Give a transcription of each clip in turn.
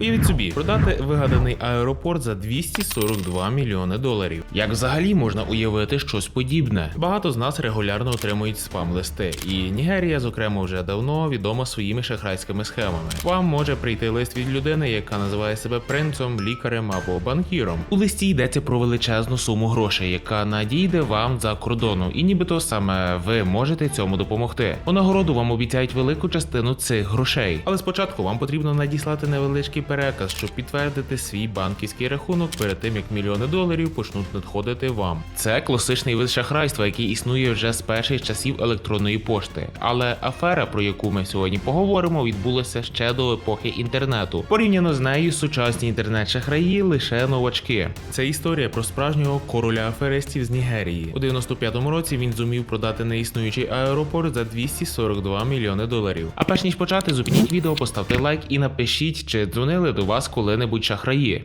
Уявіть собі, продати вигаданий аеропорт за 242 мільйони доларів. Як взагалі можна уявити щось подібне? Багато з нас регулярно отримують спам-листи, і Нігерія, зокрема, вже давно відома своїми шахрайськими схемами. Вам може прийти лист від людини, яка називає себе принцем, лікарем або банкіром. У листі йдеться про величезну суму грошей, яка надійде вам за кордону, і нібито саме ви можете цьому допомогти. У нагороду вам обіцяють велику частину цих грошей. Але спочатку вам потрібно надіслати невеличкий переказ, щоб підтвердити свій банківський рахунок перед тим, як мільйони доларів почнуть надходити вам. Це класичний вид шахрайства, який існує вже з перших часів електронної пошти. Але афера, про яку ми сьогодні поговоримо, відбулася ще до епохи інтернету. Порівняно з нею, сучасні інтернет-шахраї лише новачки. Це історія про справжнього короля аферистів з Нігерії. У 95-му році він зумів продати неіснуючий аеропорт за 242 мільйони доларів. А перш ніж почати, зупиніть відео, поставте лайк і напишіть, чи дзвонили до вас коли-небудь шахраї.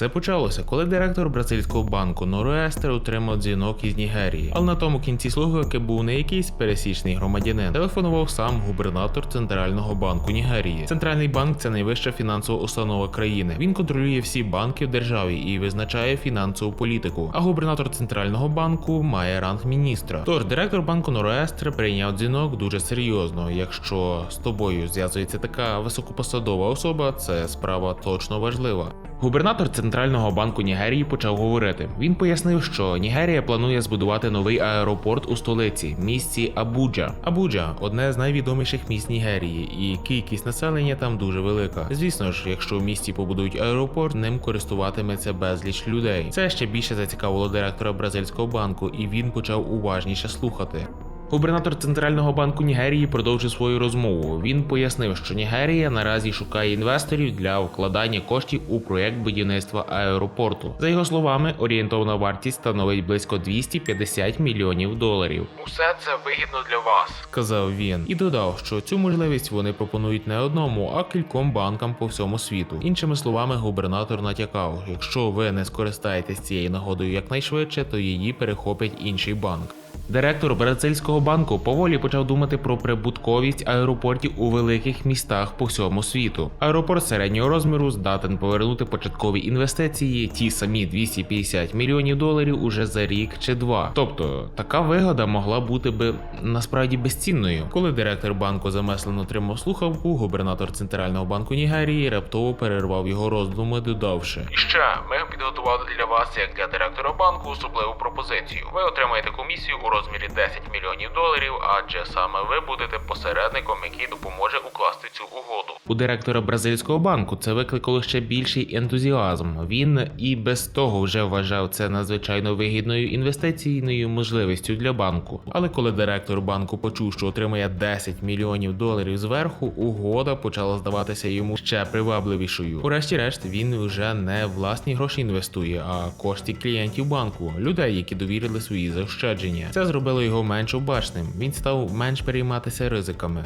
Все почалося, коли директор бразильського банку Нороестер отримав дзвінок із Нігерії. Але на тому кінці слухавки був не якийсь пересічний громадянин. Телефонував сам губернатор центрального банку Нігерії. Центральний банк це найвища фінансова установа країни. Він контролює всі банки в державі і визначає фінансову політику. А губернатор центрального банку має ранг міністра. Тож директор банку Нороестер прийняв дзвінок дуже серйозно. Якщо з тобою зв'язується така високопосадова особа, це справа точно важлива. Губернатор центрального банку Нігерії почав говорити. Він пояснив, що Нігерія планує збудувати новий аеропорт у столиці, місті Абуджа. Абуджа одне з найвідоміших міст Нігерії, і кількість населення там дуже велика. Звісно ж, якщо в місті побудують аеропорт, ним користуватиметься безліч людей. Це ще більше зацікавило директора бразильського банку, і він почав уважніше слухати. Губернатор центрального банку Нігерії продовжив свою розмову. Він пояснив, що Нігерія наразі шукає інвесторів для вкладання коштів у проєкт будівництва аеропорту. За його словами, орієнтовна вартість становить близько 250 мільйонів доларів. Усе це вигідно для вас, сказав він, і додав, що цю можливість вони пропонують не одному, а кільком банкам по всьому світу. Іншими словами, губернатор натякав: якщо ви не скористаєтесь цією нагодою якнайшвидше, то її перехопить інший банк. Директор бразильського банку поволі почав думати про прибутковість аеропортів у великих містах по всьому світу. Аеропорт середнього розміру здатен повернути початкові інвестиції, ті самі 250 мільйонів доларів уже за рік чи два. Тобто така вигода могла бути би насправді безцінною. Коли директор банку замеслено тримав слухавку, губернатор центрального банку Нігерії раптово перервав його роздуми, додавши: І ще ми підготували для вас, як для директора банку, особливу пропозицію. Ви отримаєте комісію у розмірі 10 мільйонів доларів, адже саме ви будете посередником, який допоможе укласти цю угоду. У директора бразильського банку це викликало ще більший ентузіазм. Він і без того вже вважав це надзвичайно вигідною інвестиційною можливістю для банку. Але коли директор банку почув, що отримає 10 мільйонів доларів зверху, угода почала здаватися йому ще привабливішою. Урешті-решт, він вже не власні гроші інвестує, а кошти клієнтів банку, людей, які довірили свої заощадження. Це зробило його менш обачним. Він став менш перейматися ризиками.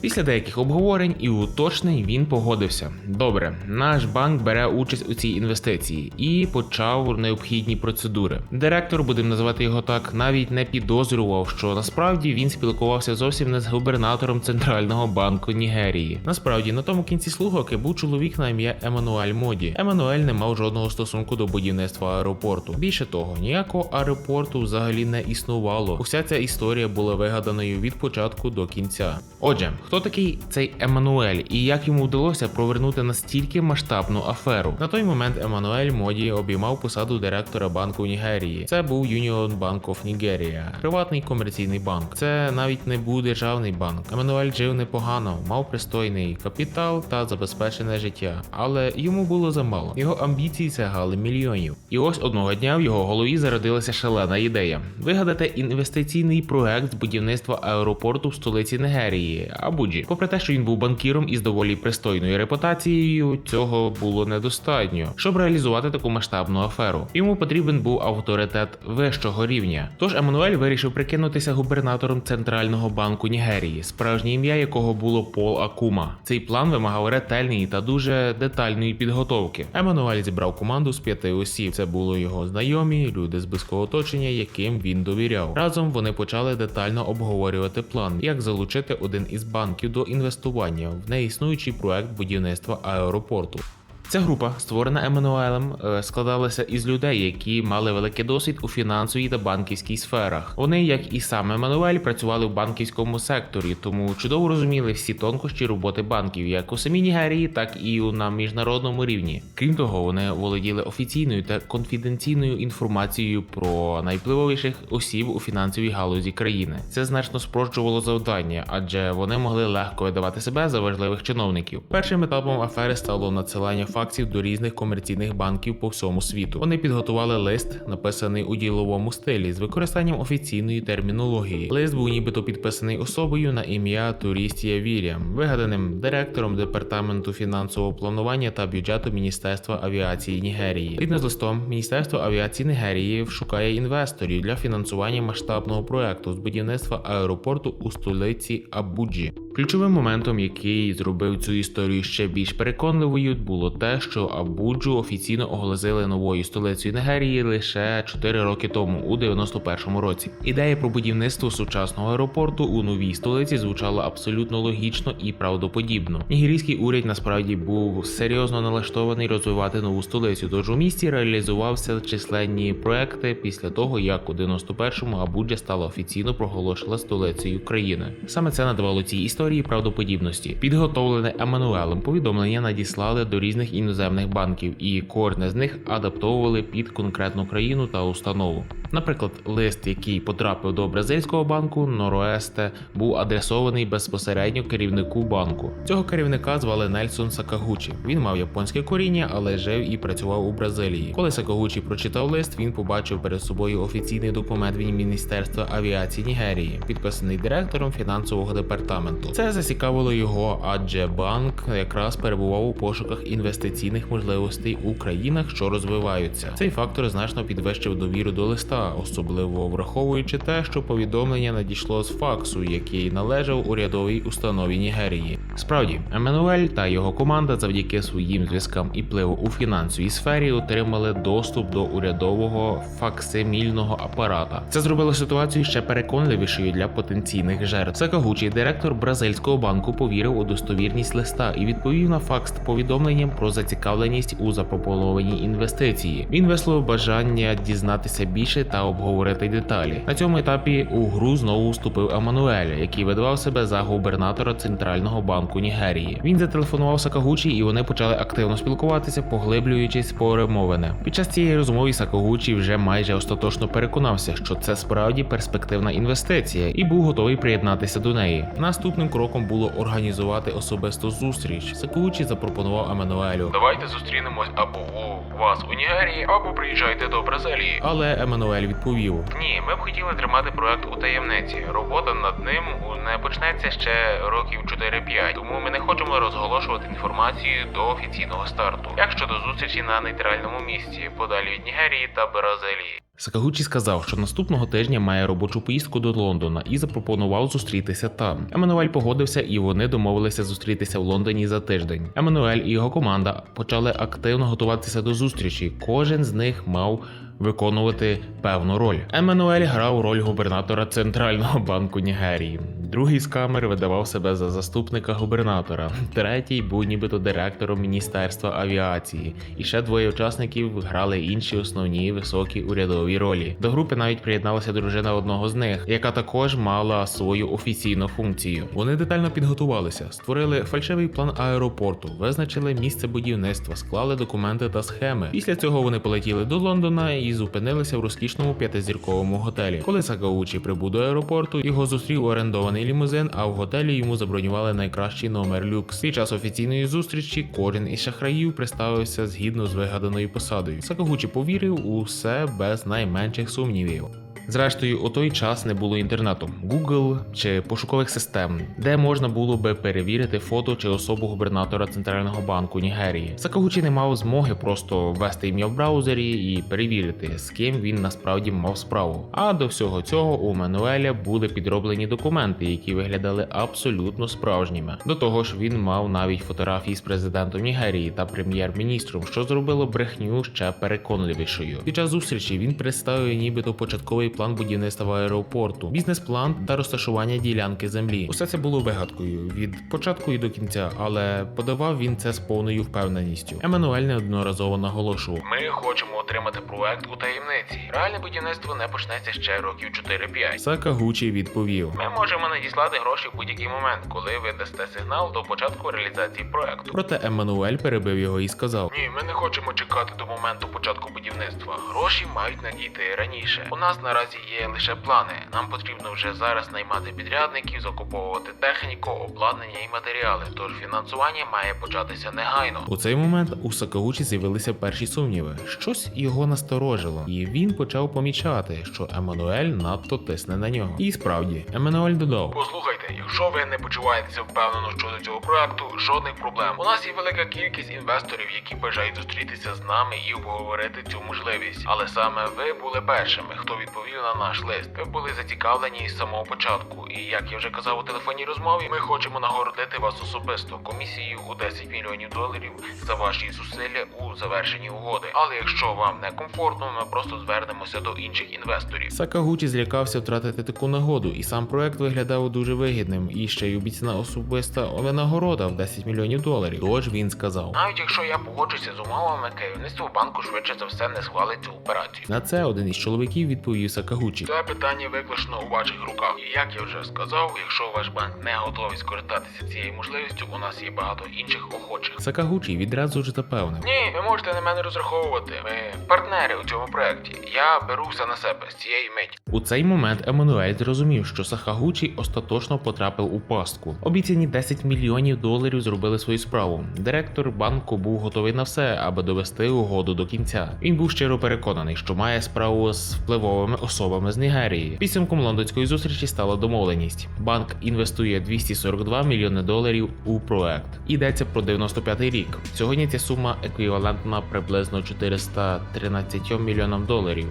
Після деяких обговорень і уточнень він погодився. Добре, наш банк бере участь у цій інвестиції і почав необхідні процедури. Директор, будемо називати його так, навіть не підозрював, що насправді він спілкувався зовсім не з губернатором центрального банку Нігерії. Насправді, на тому кінці слухавки був чоловік на ім'я Еммануель Моді. Еммануель не мав жодного стосунку до будівництва аеропорту. Більше того, ніякого аеропорту взагалі не існувало. Уся ця історія була вигаданою від початку до кінця. Отже, хто такий цей Еммануель і як йому вдалося провернути настільки масштабну аферу? На той момент Еммануель Моді обіймав посаду директора банку Нігерії. Це був Union Bank of Nigeria, приватний комерційний банк. Це навіть не був державний банк. Еммануель жив непогано, мав пристойний капітал та забезпечене життя, але йому було замало. Його амбіції сягали мільйонів. І ось одного дня в його голові зародилася шалена ідея: вигадати інвестиційний проект з будівництва аеропорту в столиці Нігерії Абуджі. Попри те, що він був банкіром із доволі пристойною репутацією, цього було недостатньо, щоб реалізувати таку масштабну аферу. Йому потрібен був авторитет вищого рівня. Тож Еммануель вирішив прикинутися губернатором центрального банку Нігерії, справжнє ім'я якого було Пол Акума. Цей план вимагав ретельної та дуже детальної підготовки. Еммануель зібрав команду з п'яти осіб. Це були його знайомі, люди з близького оточення, яким він довіряв. Разом вони почали детально обговорювати план, як залучити один із банків банків до інвестування в неіснуючий проект будівництва аеропорту. Ця група, створена Еммануелем, е, складалася із людей, які мали великий досвід у фінансовій та банківській сферах. Вони, як і сам Еммануель, працювали в банківському секторі, тому чудово розуміли всі тонкощі роботи банків, як у самій Нігерії, так і на міжнародному рівні. Крім того, вони володіли офіційною та конфіденційною інформацією про найвпливовіших осіб у фінансовій галузі країни. Це значно спрощувало завдання, адже вони могли легко видавати себе за важливих чиновників. Першим етапом афери стало надсилання факсів до різних комерційних банків по всьому світу. Вони підготували лист, написаний у діловому стилі, з використанням офіційної термінології. Лист був нібито підписаний особою на ім'я Турістія Вірям, вигаданим директором департаменту фінансового планування та бюджету Міністерства авіації Нігерії. Згідно з листом, Міністерство авіації Нігерії шукає інвесторів для фінансування масштабного проекту з будівництва аеропорту у столиці Абуджі. Ключовим моментом, який зробив цю історію ще більш переконливою, було те, що Абуджу офіційно оголосили новою столицею Нігерії лише 4 роки тому, у 91-му році. Ідея про будівництво сучасного аеропорту у новій столиці звучала абсолютно логічно і правдоподібно. Нігерійський уряд насправді був серйозно налаштований розвивати нову столицю, тож у місті реалізувався численні проекти після того, як у 91-му Абуджа стала офіційно проголошена столицею країни. Саме це надавало цій історії правдоподібності. Підготовлене Еммануелем повідомлення надіслали до різних іноземних банків, і кожне з них адаптовували під конкретну країну та установу. Наприклад, лист, який потрапив до бразильського банку Нороесте, був адресований безпосередньо керівнику банку. Цього керівника звали Нельсон Сакагучі. Він мав японське коріння, але жив і працював у Бразилії. Коли Сакагучі прочитав лист, він побачив перед собою офіційний документ від Міністерства авіації Нігерії, підписаний директором фінансового департаменту. Це зацікавило його, адже банк якраз перебував у пошуках інвестиційних можливостей у країнах, що розвиваються. Цей фактор значно підвищив довіру до листа, особливо враховуючи те, що повідомлення надійшло з факсу, який належав урядовій установі Нігерії. Справді, Еммануель та його команда завдяки своїм зв'язкам і впливу у фінансовій сфері отримали доступ до урядового факсимільного апарата. Це зробило ситуацію ще переконливішою для потенційних жертв. Сакагучі, директор бразильського банку, повірив у достовірність листа і відповів на факс повідомленням про зацікавленість у запропонованій інвестиції. Він висловив бажання дізнатися більше та обговорити деталі. На цьому етапі у гру знову вступив Еммануель, який видавав себе за губернатора центрального банку Нігерії. Він зателефонував Сакагучі, і вони почали активно спілкуватися, поглиблюючись перемовини. Під час цієї розмови Сакагучі вже майже остаточно переконався, що це справді перспективна інвестиція, і був готовий приєднатися до неї. Наступним кроком було організувати особисту зустріч. Сакагучі запропонував Еммануелю. Давайте зустрінемось або у вас у Нігерії, або приїжджайте до Бразилії. Але Еммануель відповів: Ні, ми б хотіли тримати проект у таємниці. Робота над ним не почнеться ще років 4-5, тому ми не хочемо розголошувати інформацію до офіційного старту. Як щодо зустрічі на нейтральному місці, подалі від Нігерії та Бразилії. Сакагучі сказав, що наступного тижня має робочу поїздку до Лондона і запропонував зустрітися там. Еммануель погодився, і вони домовилися зустрітися в Лондоні за тиждень. Еммануель і його команда почали активно готуватися до зустрічі. Кожен з них мав виконувати певну роль. Еммануель грав роль губернатора центрального банку Нігерії. Другий з камер видавав себе за заступника губернатора. Третій був нібито директором міністерства авіації. І ще двоє учасників грали інші основні високі урядові ролі. До групи навіть приєдналася дружина одного з них, яка також мала свою офіційну функцію. Вони детально підготувалися, створили фальшивий план аеропорту, визначили місце будівництва, склали документи та схеми. Після цього вони полетіли до Лондона і зупинилися в розкішному п'ятизірковому готелі. Коли Сакаучі прибув до аеропорту, його зустрів орендований лімузин, а в готелі йому забронювали найкращий номер люкс. Під час офіційної зустрічі кожен із шахраїв представився згідно з вигаданою посадою. Сакагучі повірив у все без найменших сумнівів. Зрештою, у той час не було інтернету, Google чи пошукових систем, де можна було би перевірити фото чи особу губернатора центрального банку Нігерії. Сакагучі не мав змоги просто ввести ім'я в браузері і перевірити, з ким він насправді мав справу. А до всього цього у Мануеля були підроблені документи, які виглядали абсолютно справжніми. До того ж, він мав навіть фотографії з президентом Нігерії та прем'єр-міністром, що зробило брехню ще переконливішою. Під час зустрічі він представив нібито початковий план будівництва аеропорту, бізнес-план та розташування ділянки землі. Усе це було вигадкою від початку і до кінця, але подавав він це з повною впевненістю. Еммануель неодноразово наголошував: Ми хочемо отримати проект у таємниці. Реальне будівництво не почнеться ще років 4-5. Сакагучі відповів: Ми можемо надіслати гроші в будь-який момент, коли ви дасте сигнал до початку реалізації проекту. Проте Еммануель перебив його і сказав: Ні, ми не хочемо чекати до моменту початку будівництва. Гроші мають надійти раніше. У нас наразі є лише плани. Нам потрібно вже зараз наймати підрядників, закуповувати техніку, обладнання і матеріали. Тож фінансування має початися негайно. У цей момент у Сакагучі з'явилися перші сумніви. Щось його насторожило, і він почав помічати, що Еммануель надто тисне на нього. І справді, Еммануель додав: Послухайте, якщо ви не почуваєтеся впевнено щодо цього проекту, жодних проблем. У нас є велика кількість інвесторів, які бажають зустрітися з нами і обговорити цю можливість. Але саме ви були першими, хто відповів на наш лист. Ви були зацікавлені з самого початку. І як я вже казав у телефонній розмові, ми хочемо нагородити вас особисто комісією у 10 мільйонів доларів за ваші зусилля у завершенні угоди. Але якщо вам не комфортно, ми просто звернемося до інших інвесторів. Сакагучі злякався втратити таку нагоду, і сам проект виглядав дуже вигідним. І ще й обіцяна особиста винагорода в 10 мільйонів доларів. Тож він сказав: навіть якщо я погоджуся з умовами, керівництво банку швидше за все не схвалить цю операцію. На це один із чоловіків відповів Сакагучі. Це питання виключно у ваших руках. І як я вже сказав, якщо ваш банк не готовий скористатися цією можливістю, у нас є багато інших охочих. Сакагучі відразу ж запевнив. Ні, ви можете на мене розраховувати. Ми партнери у цьому проекті. Я беру все на себе з цієї миті. У цей момент Еммануель зрозумів, що Сахагучі остаточно потрапив у пастку. Обіцяні 10 мільйонів доларів зробили свою справу. Директор банку був готовий на все, аби довести угоду до кінця. Він був щиро переконаний, що має справу з впливовими особами з Нігерії. Підсумком лондонської зустрічі стала домовленість. Банк інвестує 242 мільйони доларів у проект. Йдеться про 95-й рік. Сьогодні ця сума еквівалентна приблизно 413 мільйонам доларів.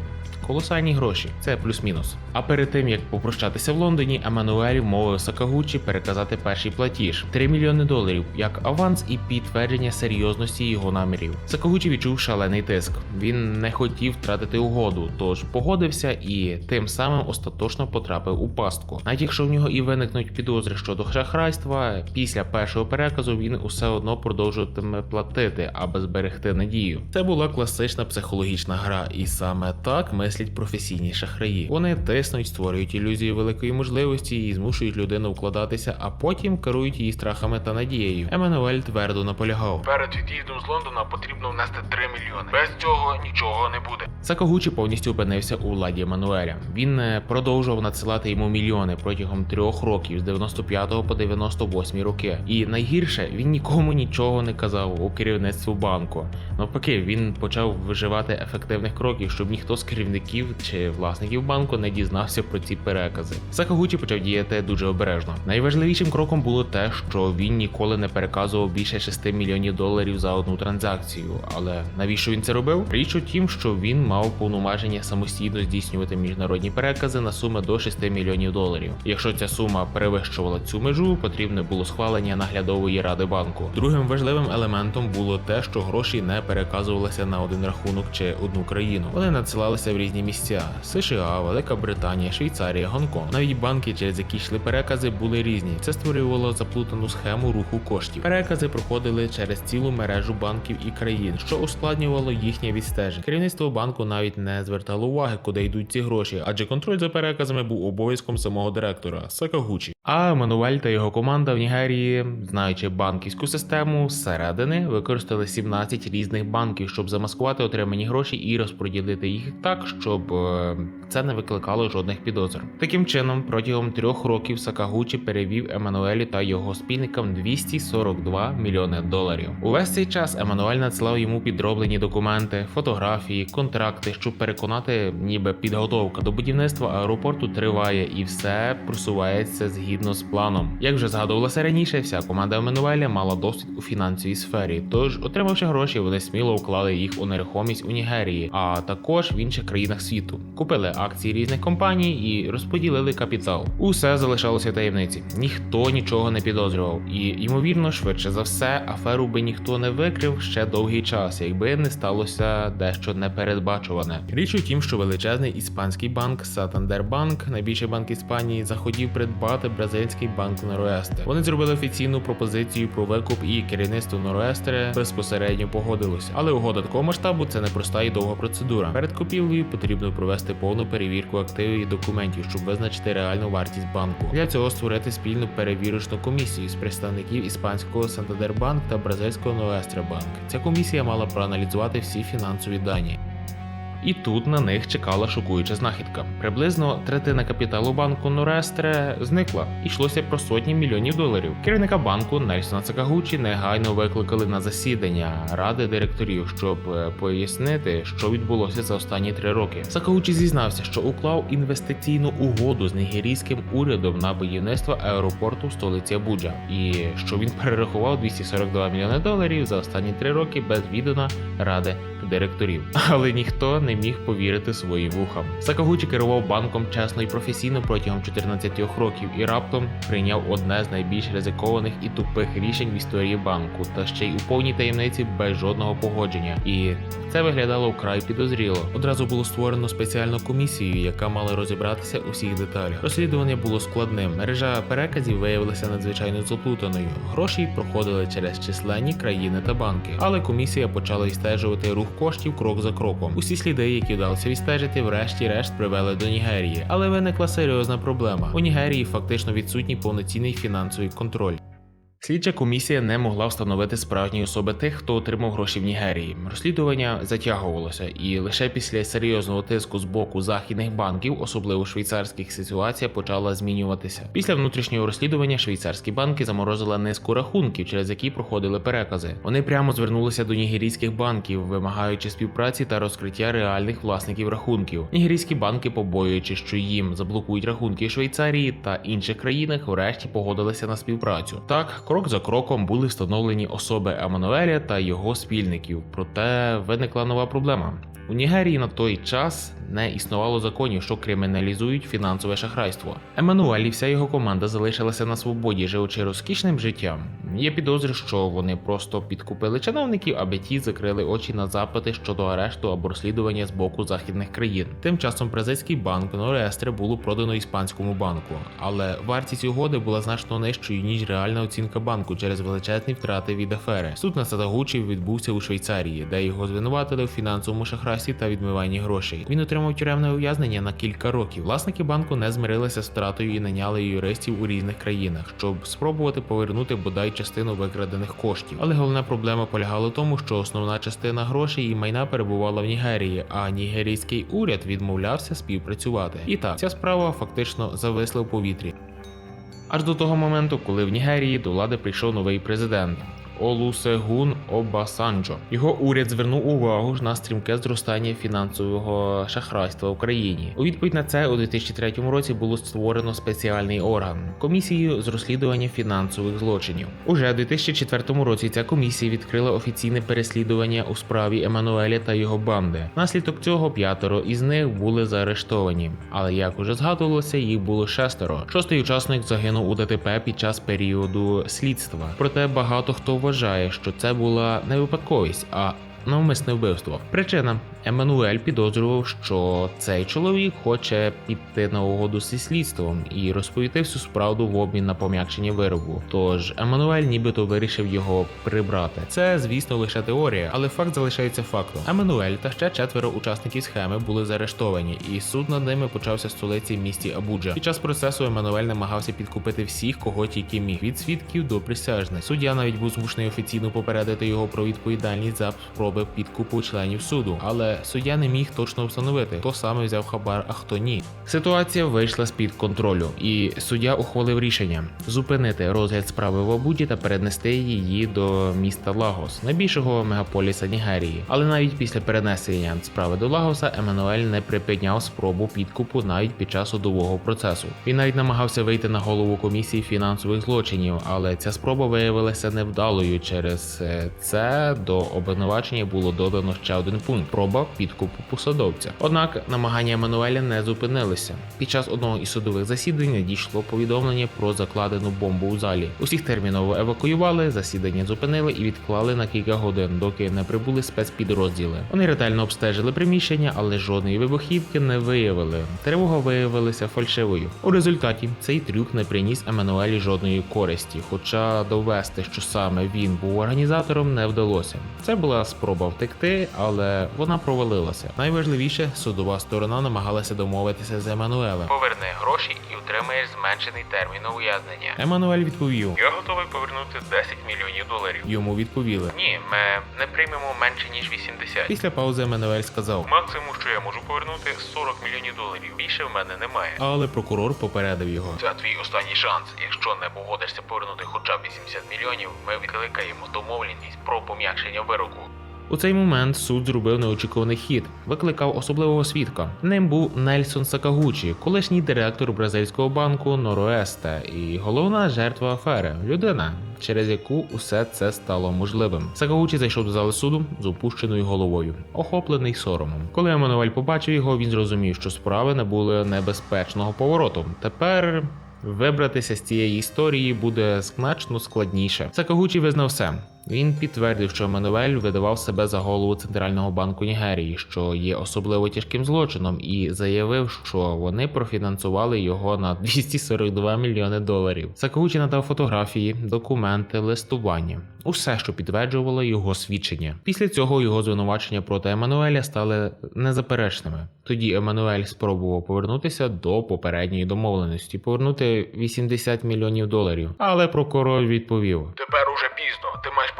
Колосальні гроші, це плюс-мінус. А перед тим як попрощатися в Лондоні, Еммануель вмовив Сакагучі переказати перший платіж 3 мільйони доларів як аванс і підтвердження серйозності його намірів. Сакагучі відчув шалений тиск. Він не хотів втратити угоду, тож погодився і тим самим остаточно потрапив у пастку. Навіть якщо в нього і виникнуть підозри щодо шахрайства, після першого переказу він усе одно продовжуватиме платити, аби зберегти надію. Це була класична психологічна гра, і саме так мислять професійні шахраї. Вони тиснуть, створюють ілюзію великої можливості і змушують людину вкладатися, а потім керують її страхами та надією. Еммануель твердо наполягав. Перед від'їздом з Лондона потрібно внести 3 мільйони. Без цього нічого не буде. Сакагучі повністю опинився у владі Еммануеля. Він е, продовжував надсилати йому мільйони протягом трьох років з 95 по 98 роки. І найгірше він нікому нічого не казав у керівництву банку. Навпаки, він почав виживати ефективних кроків, щоб ніхто з керівників чи власників банку не дізнався про ці перекази. Сакагучі почав діяти дуже обережно. Найважливішим кроком було те, що він ніколи не переказував більше 6 мільйонів доларів за одну транзакцію. Але навіщо він це робив? Річ у тім, що він мав повноваження самостійно здійснювати міжнародні перекази на суми до 6 мільйонів доларів. Якщо ця сума перевищувала цю межу, потрібне було схвалення наглядової ради банку. Другим важливим елементом було те, що гроші не переказувалися на один рахунок чи одну країну. Вони надсилалися в різні місця: США, Велика Британія, Швейцарія, Гонконг. Навіть банки, через які йшли перекази, були різні. Це створювало заплутану схему руху коштів. Перекази проходили через цілу мережу банків і країн, що ускладнювало їхнє відстеження. Керівництво банку навіть не звертало уваги, куди йдуть ці гроші, адже контроль за переказами був обов'язком самого директора Сакагучі. А Мануель та його команда в Нігерії, знаючи банківську систему зсередини, використали 17 різних банків, щоб замаскувати отримані гроші і розподілити їх так, щоб е, це не викликало жодних підозр. Таким чином, протягом трьох років Сакагучі перевів Еммануелі та його спільникам 242 мільйони доларів. Увесь цей час Еммануель надсилав йому підроблені документи, фотографії, контракти, щоб переконати, ніби підготовка до будівництва аеропорту триває і все просувається згідно з планом. Як вже згадувалося раніше, вся команда Еммануеля мала досвід у фінансовій сфері, тож, отримавши гроші, вони сміло вклали їх у нерухомість у Нігерії, а також в інших країнах світу. Купили акції різних компаній і розподілили капітал. Усе залишалося в таємниці. Ніхто нічого не підозрював, і ймовірно, швидше за все, аферу би ніхто не викрив ще довгий час, якби не сталося дещо непередбачуване. Річ у тім, що величезний іспанський банк Santander Bank, найбільший банк Іспанії, захотів придбати бразильський банк Нороесте. Вони зробили офіційну пропозицію про викуп, і керівництво Нороестери безпосередньо погодилося. Але угода такого масштабу це непроста і довга процедура. Перед купівлею потрібно провести повну перевірку активів і документів, щоб визначити реальну вартість банку. Для цього створити спільну перевірочну комісію з представників іспанського Сантадербанк та бразильського Нороестре Ця комісія мала проаналізувати всі фінансові дані. І тут на них чекала шокуюча знахідка. Приблизно третина капіталу банку Норестре зникла. Йшлося про сотні мільйонів доларів. Керівника банку Нельсона Цакагучі негайно викликали на засідання ради директорів, щоб е, пояснити, що відбулося за останні три роки. Сакагучі зізнався, що уклав інвестиційну угоду з нігерійським урядом на будівництво аеропорту в столиці Абуджа, і що він перерахував 242 мільйони доларів за останні три роки без відома ради директорів. Але ніхто не міг повірити своїм вухам. Сакагучі керував банком чесно і професійно протягом 14 років і раптом прийняв одне з найбільш ризикованих і тупих рішень в історії банку, та ще й у повній таємниці без жодного погодження. І це виглядало вкрай підозріло. Одразу було створено спеціальну комісію, яка мала розібратися у всіх деталях. Розслідування було складним. Мережа переказів виявилася надзвичайно заплутаною. Гроші проходили через численні країни та банки, але комісія почала відстежувати рух коштів крок за кроком. Усі сліди, які вдалося відстежити, врешті-решт привели до Нігерії. Але виникла серйозна проблема. У Нігерії фактично відсутній повноцінний фінансовий контроль. Слідча комісія не могла встановити справжні особи тих, хто отримав гроші в Нігерії. Розслідування затягувалося, і лише після серйозного тиску з боку західних банків, особливо швейцарських, ситуація почала змінюватися. Після внутрішнього розслідування швейцарські банки заморозили низку рахунків, через які проходили перекази. Вони прямо звернулися до нігерійських банків, вимагаючи співпраці та розкриття реальних власників рахунків. Нігерійські банки, побоюючи, що їм заблокують рахунки в Швейцарії та інших країнах, врешті погодилися на співпрацю. Так, крок за кроком були встановлені особи Еммануеля та його спільників. Проте виникла нова проблема. У Нігерії на той час не існувало законів, що криміналізують фінансове шахрайство. Еммануель і вся його команда залишилася на свободі, живучи розкішним життям. Є підозри, що вони просто підкупили чиновників, аби ті закрили очі на запити щодо арешту або розслідування з боку західних країн. Тим часом бразильський банк Норестре було продано іспанському банку, але вартість угоди була значно нижчою ніж реальна оцінка банку через величезні втрати від афери. Суд на Садагучі відбувся у Швейцарії, де його звинуватили в фінансовому шахрайстві та відмиванні грошей. Він отримав тюремне ув'язнення на кілька років. Власники банку не змирилися з втратою і наняли юристів у різних країнах, щоб спробувати повернути бодай частину викрадених коштів. Але головна проблема полягала в тому, що основна частина грошей і майна перебувала в Нігерії, а нігерійський уряд відмовлявся співпрацювати. І так, ця справа фактично зависла в повітрі. Аж до того моменту, коли в Нігерії до влади прийшов новий президент. Олусегун Обасанджо. Його уряд звернув увагу на стрімке зростання фінансового шахрайства в Україні. У відповідь на це у 2003 році було створено спеціальний орган комісію з розслідування фінансових злочинів. Уже в 2004 році ця комісія відкрила офіційне переслідування у справі Еммануеля та його банди. Наслідок цього п'ятеро із них були заарештовані, але як уже згадувалося, їх було шестеро. Шостий учасник загинув у ДТП під час періоду слідства. Проте багато хто вважає, що це була не випадковість, а навмисне вбивство. Причина Еммануель підозрював, що цей чоловік хоче піти на угоду зі слідством і розповісти всю справду в обмін на пом'якшення виробу. Тож Еммануель нібито вирішив його прибрати. Це, звісно, лише теорія, але факт залишається фактом. Еммануель та ще четверо учасників схеми були заарештовані, і суд над ними почався в столиці місті Абуджа. Під час процесу Еммануель намагався підкупити всіх, кого тільки міг від свідків до присяжних. Суддя навіть був змушений офіційно попередити його про відповідальність за спроби підкупу членів суду, але суддя не міг точно встановити, хто саме взяв хабар, а хто ні. Ситуація вийшла з під контролю, і суддя ухвалив рішення зупинити розгляд справи в Абуді та перенести її до міста Лагос, найбільшого мегаполіса Нігерії. Але навіть після перенесення справи до Лагоса Еммануель не припиняв спробу підкупу навіть під час судового процесу. Він навіть намагався вийти на голову комісії фінансових злочинів, але ця спроба виявилася невдалою. Через е, це до обвинувачення було додано ще один пункт проба підкупу посадовця. Однак намагання Еммануеля не зупинилися. Під час одного із судових засідань надійшло повідомлення про закладену бомбу у залі. Усіх терміново евакуювали, засідання зупинили і відклали на кілька годин, доки не прибули спецпідрозділи. Вони ретельно обстежили приміщення, але жодної вибухівки не виявили. Тривога виявилася фальшивою. У результаті цей трюк не приніс Еммануелі жодної користі, хоча довести, що саме він був організатором, не вдалося. Це була спроба втекти, але вона провалилася. Найважливіше, судова сторона намагалася домовитися з Еммануелем. Поверни гроші і отримаєш зменшений термін ув'язнення. Еммануель відповів: Я готовий повернути 10 мільйонів доларів. йому відповіли. Ні, ми не приймемо менше ніж 80. Після паузи Еммануель сказав. Максимум, що я можу повернути 40 мільйонів доларів. Більше в мене немає. Але прокурор попередив його. Це твій останній шанс. Якщо не погодишся повернути хоча б 80 мільйонів, ми відкликаємо домовленість про пом'якшення вироку. У цей момент суд зробив неочікуваний хід, викликав особливого свідка. Ним був Нельсон Сакагучі, колишній директор бразильського банку Нороесте і головна жертва афери людина, через яку усе це стало можливим. Сакагучі зайшов до зали суду з опущеною головою, охоплений соромом. Коли Еммануель побачив його, він зрозумів, що справи набули небезпечного повороту. Тепер. Вибратися з цієї історії буде значно складніше. Сакагучі визнав все. Він підтвердив, що Мануель видавав себе за голову центрального банку Нігерії, що є особливо тяжким злочином, і заявив, що вони профінансували його на 242 мільйони доларів. Сакагучі надав фотографії, документи, листування. Усе, що підтверджувало його свідчення. Після цього його звинувачення проти Еммануеля стали незаперечними. Тоді Еммануель спробував повернутися до попередньої домовленості, повернути 80 мільйонів доларів. Але прокурор відповів: Тепер уже пізно. Ти маєш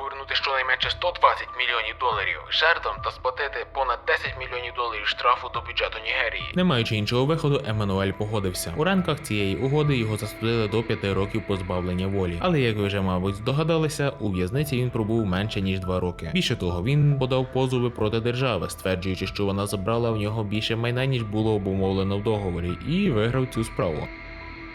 щонайменше 120 мільйонів доларів жертвам та сплатити понад 10 мільйонів доларів штрафу до бюджету Нігерії. Не маючи іншого виходу, Еммануель погодився. У рамках цієї угоди його засудили до 5 років позбавлення волі. Але як ви вже, мабуть, здогадалися, у в'язниці він пробув менше ніж 2 роки. Більше того, він подав позови проти держави, стверджуючи, що вона забрала в нього більше майна, ніж було обумовлено в договорі, і виграв цю справу.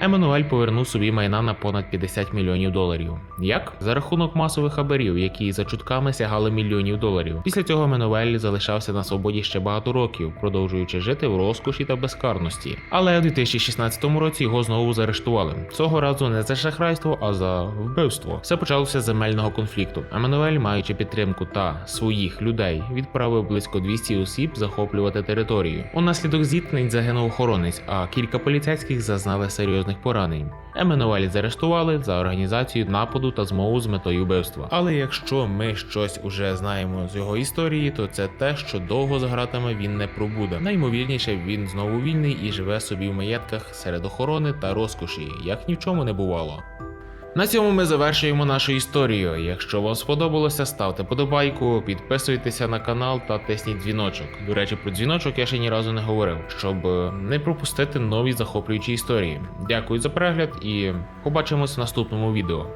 Еммануель повернув собі майна на понад 50 мільйонів доларів. Як? За рахунок масових хабарів, які за чутками сягали мільйонів доларів. Після цього Еммануель залишався на свободі ще багато років, продовжуючи жити в розкоші та безкарності. Але у 2016 році його знову заарештували. Цього разу не за шахрайство, а за вбивство. Все почалося з земельного конфлікту. Еммануель, маючи підтримку та своїх людей, відправив близько 200 осіб захоплювати територію. Унаслідок зіткнень загинув охоронець, а кілька поліцейських зазнали серйозних поранень. Еммануель заарештували за організацію нападу та змову з метою вбивства. Але якщо ми щось уже знаємо з його історії, то це те, що довго за гратами він не пробуде. Наймовірніше, він знову вільний і живе собі в маєтках серед охорони та розкоші, як ні в чому не бувало. На цьому ми завершуємо нашу історію. Якщо вам сподобалося, ставте подобайку, підписуйтеся на канал та тисніть дзвіночок. До речі, про дзвіночок я ще ні разу не говорив, щоб е, не пропустити нові захоплюючі історії. Дякую за перегляд і побачимось в наступному відео.